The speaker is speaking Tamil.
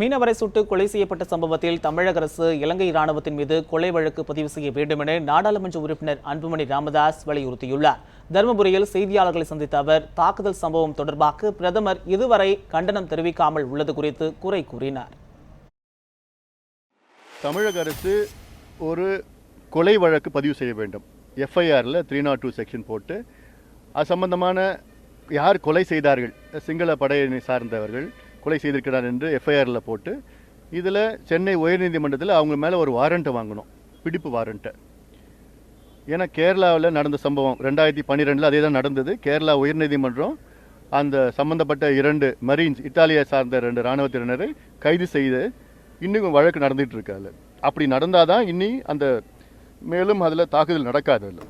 மீனவரை சுட்டு கொலை செய்யப்பட்ட சம்பவத்தில் தமிழக அரசு இலங்கை ராணுவத்தின் மீது கொலை வழக்கு பதிவு செய்ய வேண்டும் என நாடாளுமன்ற உறுப்பினர் அன்புமணி ராமதாஸ் வலியுறுத்தியுள்ளார். தருமபுரியில் செய்தியாளர்களை சந்தித்த அவர் தாக்குதல் சம்பவம் தொடர்பாக பிரதமர் இதுவரை கண்டனம் தெரிவிக்காமல் உள்ளது குறித்து குறை கூறினார். தமிழக அரசு ஒரு கொலை வழக்கு பதிவு செய்ய வேண்டும். எஃப்ஐஆரில் த்ரீ நாட் டூ செக்ஷன் போட்டு அது சம்பந்தமான யார் கொலை செய்தார்கள் சிங்கள படையினை சார்ந்தவர்கள் கொலை செய்திருக்கிறார் என்று எஃப்ஐஆரில் போட்டு இதில் சென்னை உயர்நீதிமன்றத்தில் அவங்க மேலே ஒரு வாரண்ட்டை வாங்கணும் பிடிப்பு வாரண்ட்டை ஏன்னா கேரளாவில் நடந்த சம்பவம் ரெண்டாயிரத்தி பன்னிரெண்டில் அதே தான் நடந்தது. கேரளா உயர்நீதிமன்றம் அந்த சம்பந்தப்பட்ட இரண்டு மரீன்ஸ் இத்தாலியை சார்ந்த ரெண்டு இராணுவத்தினரை கைது செய்து இன்னும் வழக்கு நடந்துகிட்டு இருக்காது அப்படி நடந்தாதான் இனி அந்த மேலும் அதில் தாக்குதல் நடக்காது இல்லை